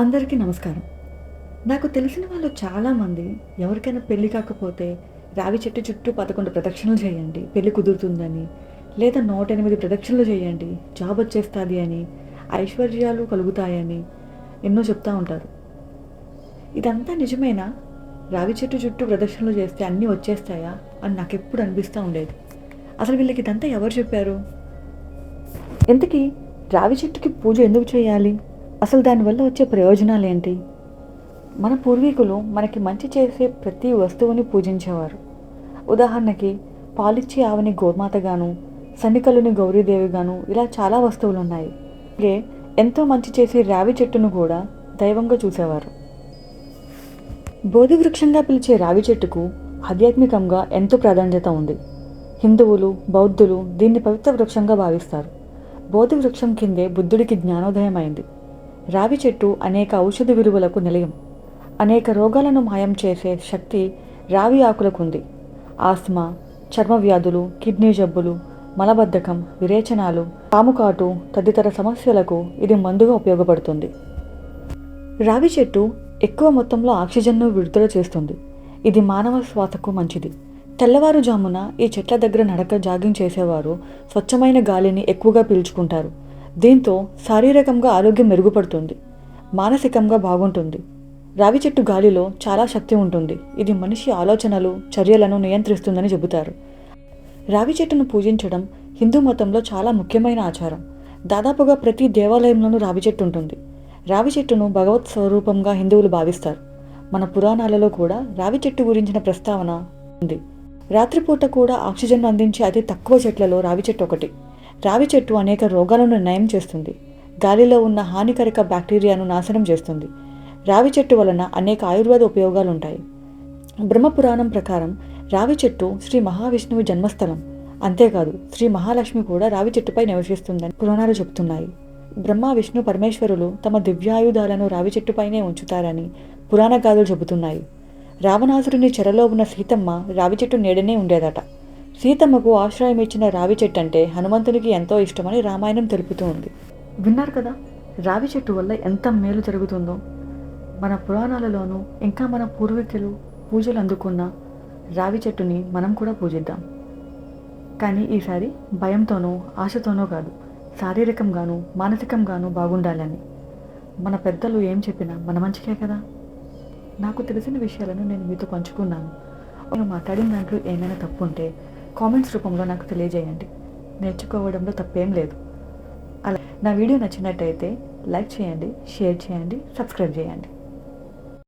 అందరికీ నమస్కారం. నాకు తెలిసిన వాళ్ళు చాలామంది ఎవరికైనా పెళ్ళి కాకపోతే రావి చెట్టు చుట్టూ పదకొండు ప్రదక్షిణలు చేయండి పెళ్ళి కుదురుతుందని లేదా నూట ఎనిమిది ప్రదక్షిణలు చేయండి జాబ్ వచ్చేస్తుంది అని ఐశ్వర్యాలు కలుగుతాయని ఎన్నో చెప్తా ఉంటారు. ఇదంతా నిజమేనా? రావి చెట్టు చుట్టూ ప్రదక్షిణలు చేస్తే అన్నీ వచ్చేస్తాయా అని నాకు ఎప్పుడు అనిపిస్తూ ఉండేది. అసలు వీళ్ళకి ఇదంతా ఎవరు చెప్పారు? ఎంతకీ రావి చెట్టుకి పూజ ఎందుకు చేయాలి? అసలు దానివల్ల వచ్చే ప్రయోజనాలు ఏంటి మన పూర్వీకులు మనకి మంచి చేసే ప్రతి వస్తువుని పూజించేవారు. ఉదాహరణకి పాలిచ్చే ఆవుని గోమాతగాను సన్నికలుని గౌరీదేవిగాను ఇలా చాలా వస్తువులు ఉన్నాయి అలాగే ఎంతో మంచి చేసే రావి చెట్టును కూడా దైవంగా చూసేవారు. బోధి వృక్షంగా పిలిచే రావి చెట్టుకు ఆధ్యాత్మికంగా ఎంతో ప్రాధాన్యత ఉంది. హిందువులు బౌద్ధులు దీన్ని పవిత్ర వృక్షంగా భావిస్తారు. బోధి వృక్షం కిందే బుద్ధుడికి జ్ఞానోదయం అయింది రావి చెట్టు అనేక ఔషధ విలువలకు నిలయం. అనేక రోగాలను మాయం చేసే శక్తి రావి ఆకులకు ఉంది ఆస్మా చర్మ వ్యాధులు కిడ్నీ జబ్బులు మలబద్ధకం విరేచనాలు పాముకాటు తదితర సమస్యలకు ఇది మందుగా ఉపయోగపడుతుంది. రావి చెట్టు ఎక్కువ మొత్తంలో ఆక్సిజన్ను విడుదల చేస్తుంది. ఇది మానవ శ్వాసకు మంచిది. తెల్లవారుజామున ఈ చెట్ల దగ్గర నడక జాగింగ్ చేసేవారు స్వచ్ఛమైన గాలిని ఎక్కువగా పీల్చుకుంటారు. దీంతో శారీరకంగా ఆరోగ్యం మెరుగుపడుతుంది మానసికంగా బాగుంటుంది. రావి చెట్టు గాలిలో చాలా శక్తి ఉంటుంది. ఇది మనిషి ఆలోచనలు చర్యలను నియంత్రిస్తుందని చెబుతారు. రావి చెట్టును పూజించడం హిందూ మతంలో చాలా ముఖ్యమైన ఆచారం. దాదాపుగా ప్రతి దేవాలయంలోనూ రావి చెట్టు ఉంటుంది. రావి చెట్టును భగవత్ స్వరూపంగా హిందువులు భావిస్తారు. మన పురాణాలలో కూడా రావి చెట్టు గురించిన ప్రస్తావన ఉంది. రాత్రిపూట కూడా ఆక్సిజన్ అందించే అతి తక్కువ చెట్లలో రావి చెట్టు ఒకటి. రావి చెట్టు అనేక రోగాలను నయం చేస్తుంది. గాలిలో ఉన్న హానికరక బ్యాక్టీరియాను నాశనం చేస్తుంది. రావి చెట్టు వలన అనేక ఆయుర్వేద ఉపయోగాలు ఉంటాయి బ్రహ్మపురాణం ప్రకారం రావి చెట్టు శ్రీ మహావిష్ణువు జన్మస్థలం. అంతేకాదు శ్రీ మహాలక్ష్మి కూడా రావి చెట్టుపై నివసిస్తుందని పురాణాలు చెబుతున్నాయి బ్రహ్మ విష్ణు పరమేశ్వరులు తమ దివ్యాయుధాలను రావి చెట్టుపైనే ఉంచుతారని పురాణ గాథలు చెబుతున్నాయి. రావణాసురుని చెరలో ఉన్న సీతమ్మ రావి చెట్టు నీడనే ఉండేదట. సీతమ్మకు ఆశ్రయం ఇచ్చిన రావి చెట్టు అంటే హనుమంతునికి ఎంతో ఇష్టమని రామాయణం తెలుపుతూ ఉంది. విన్నారు కదా రావి చెట్టు వల్ల ఎంత మేలు జరుగుతుందో. మన పురాణాలలోనూ ఇంకా మన పూర్వీకులు పూజలు అందుకున్న రావి చెట్టుని మనం కూడా పూజిద్దాం. కానీ ఈసారి భయంతోనో ఆశతోనో కాదు శారీరకంగాను మానసికంగాను బాగుండాలని. మన పెద్దలు ఏం చెప్పినా మన మంచికే కదా? నాకు తెలిసిన విషయాలను నేను మీతో పంచుకున్నాను. నేను మాట్లాడిన దాంట్లో ఏమైనా తప్పు ఉంటే కామెంట్స్ రూపంలో నాకు తెలియజేయండి. నేర్చుకోవడంలో తప్పేం లేదు. అలా నా వీడియో నచ్చినట్టయితే లైక్ చేయండి షేర్ చేయండి సబ్స్క్రైబ్ చేయండి.